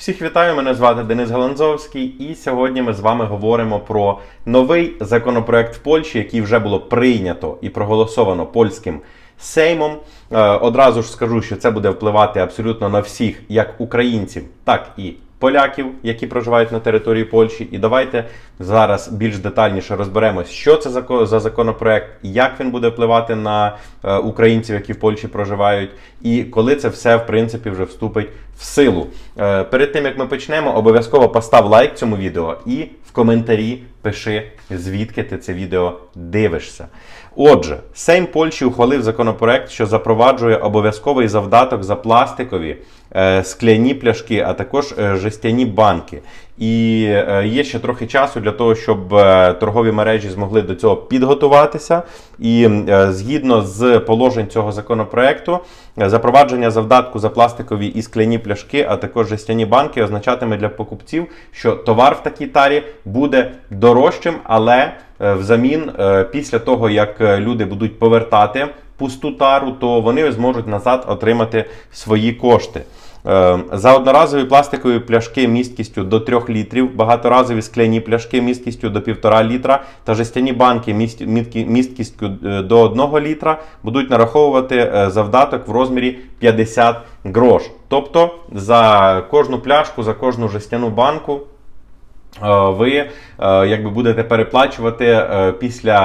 Всіх вітаю, мене звати Денис Галанзовський, і сьогодні ми з вами говоримо про новий законопроект в Польщі, який вже було прийнято і проголосовано польським Сеймом. Е, Одразу ж скажу, що це буде впливати абсолютно на всіх, як українців, так і поляків, які проживають на території Польщі. І давайте зараз більш детальніше розберемось, що це за за законопроект, як він буде впливати на е, українців, які в Польщі проживають, і коли це все в принципі вже вступить в силу. Е, Перед тим як ми почнемо, обов'язково постав лайк цьому відео і в коментарі пиши, звідки ти це відео дивишся. Отже, Сейм Польщі ухвалив законопроект, що запроваджує обов'язковий завдаток за пластикові е, скляні пляшки, а також е, жестяні банки. І е, є ще трохи часу для того, щоб е, торгові мережі змогли до цього підготуватися. І е, згідно з положень цього законопроекту, запровадження завдатку за пластикові і скляні пляшки, а також жестяні банки, означатиме для покупців, що товар в такій тарі буде дорожчим, але взамін, після того як люди будуть повертати пусту тару, то вони зможуть назад отримати свої кошти. Е, За одноразові пластикові пляшки місткістю до 3 літрів, багаторазові скляні пляшки місткістю до 1,5 літра та жестяні банки місткістю е, до 1 літра будуть нараховувати е, завдаток в розмірі 50 грош. Тобто за кожну пляшку, за кожну жестяну банку ви якби будете переплачувати після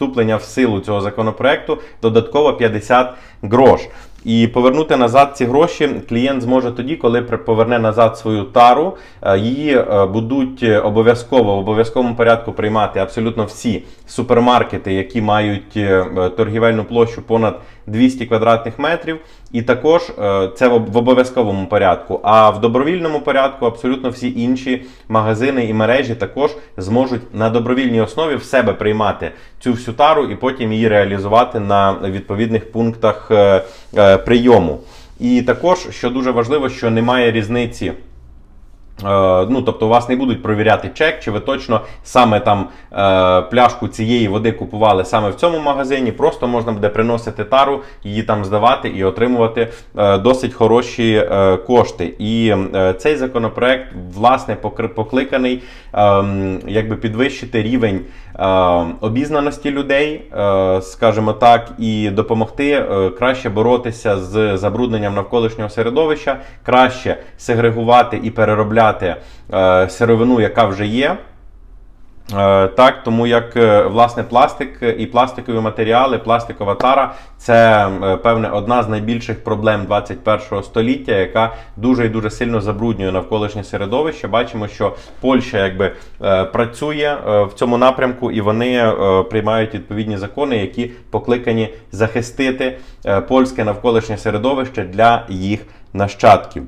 вступлення в силу цього законопроекту додатково 50 грош. І повернути назад ці гроші клієнт зможе тоді, коли поверне назад свою тару. Е, Її е, будуть обов'язково в обов'язковому порядку приймати абсолютно всі супермаркети, які мають е, торгівельну площу понад 200 квадратних метрів. І також це в обов'язковому порядку. А в добровільному порядку абсолютно всі інші магазини і мережі також зможуть на добровільній основі в себе приймати цю всю тару і потім її реалізувати на відповідних пунктах прийому. І також, що дуже важливо, що немає різниці. Е, Ну, тобто, вас не будуть провіряти чек, чи ви точно саме там е, пляшку цієї води купували саме в цьому магазині. Просто можна буде приносити тару, її там здавати і отримувати е, досить хороші кошти. І цей законопроект власне покликаний е, якби підвищити рівень обізнаності людей, скажімо так, і допомогти краще боротися з забрудненням навколишнього середовища, краще сегрегувати і переробляти е, сировину, яка вже є. Е, Так, тому як е, власне пластик і пластикові матеріали, пластикова тара це певне одна з найбільших проблем 21 століття, яка дуже і дуже сильно забруднює навколишнє середовище. Бачимо, що Польща якби працює в цьому напрямку, і вони приймають відповідні закони, які покликані захистити польське навколишнє середовище для їх нащадків.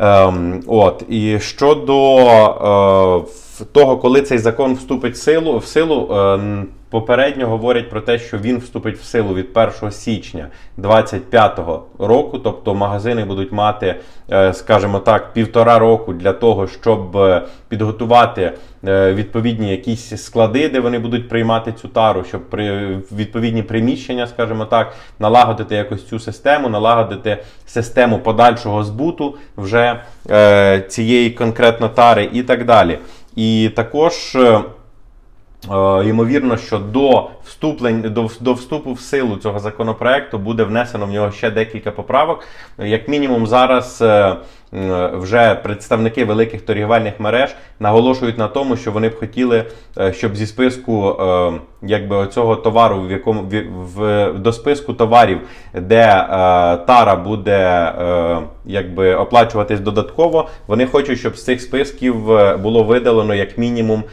Ем, от і щодо е, того, коли цей закон вступить в силу, в силу е, попередньо говорять про те, що він вступить в силу від 1 січня 2025 року. Тобто магазини будуть мати, е, скажімо так, півтора року для того, щоб е, підготувати е, відповідні якісь склади, де вони будуть приймати цю тару, щоб при відповідні приміщення, скажімо так, налагодити якось цю систему, налагодити систему подальшого збуту вже цієї конкретно тари і так далі. І також. Е, Ймовірно, що до вступлень до, до вступу в силу цього законопроекту буде внесено в нього ще декілька поправок. Як мінімум, зараз е, вже представники великих торгівельних мереж наголошують на тому, що вони б хотіли, е, щоб зі списку якби оцього товару, в якому в, в- до списку товарів, де е, тара буде е, якби оплачуватись додатково, вони хочуть, щоб з цих списків було видалено як мінімум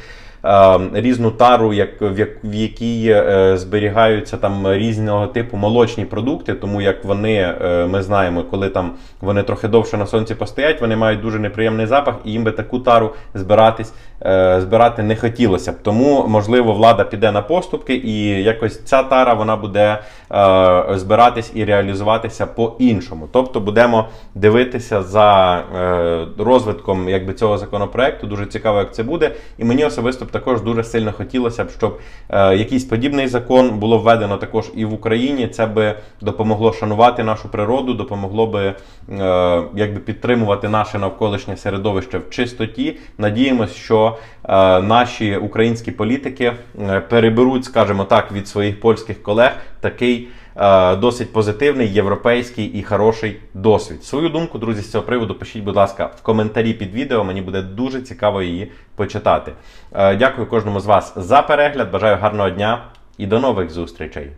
різну тару, як, в, як, в якій е, зберігаються там різного типу молочні продукти, тому як вони, е, ми знаємо, коли там вони трохи довше на сонці постоять, вони мають дуже неприємний запах, і їм би таку тару збиратись, е, збирати не хотілося б. Тому, можливо, влада піде на поступки, і якось ця тара вона буде збиратись і реалізуватися по-іншому. Тобто будемо дивитися за розвитком якби, цього законопроекту. Дуже цікаво, як це буде. І мені особисто також дуже сильно хотілося б, щоб е, якийсь подібний закон було введено також і в Україні. Це би допомогло шанувати нашу природу, допомогло би е, якби підтримувати наше навколишнє середовище в чистоті. Надіємось, що е, наші українські політики е, переберуть, скажімо так, від своїх польських колег такий досить позитивний європейський і хороший досвід. Свою думку, друзі, з цього приводу пишіть, будь ласка, в коментарі під відео. Мені буде дуже цікаво її почитати. Е, Дякую кожному з вас за перегляд. Бажаю гарного дня і до нових зустрічей.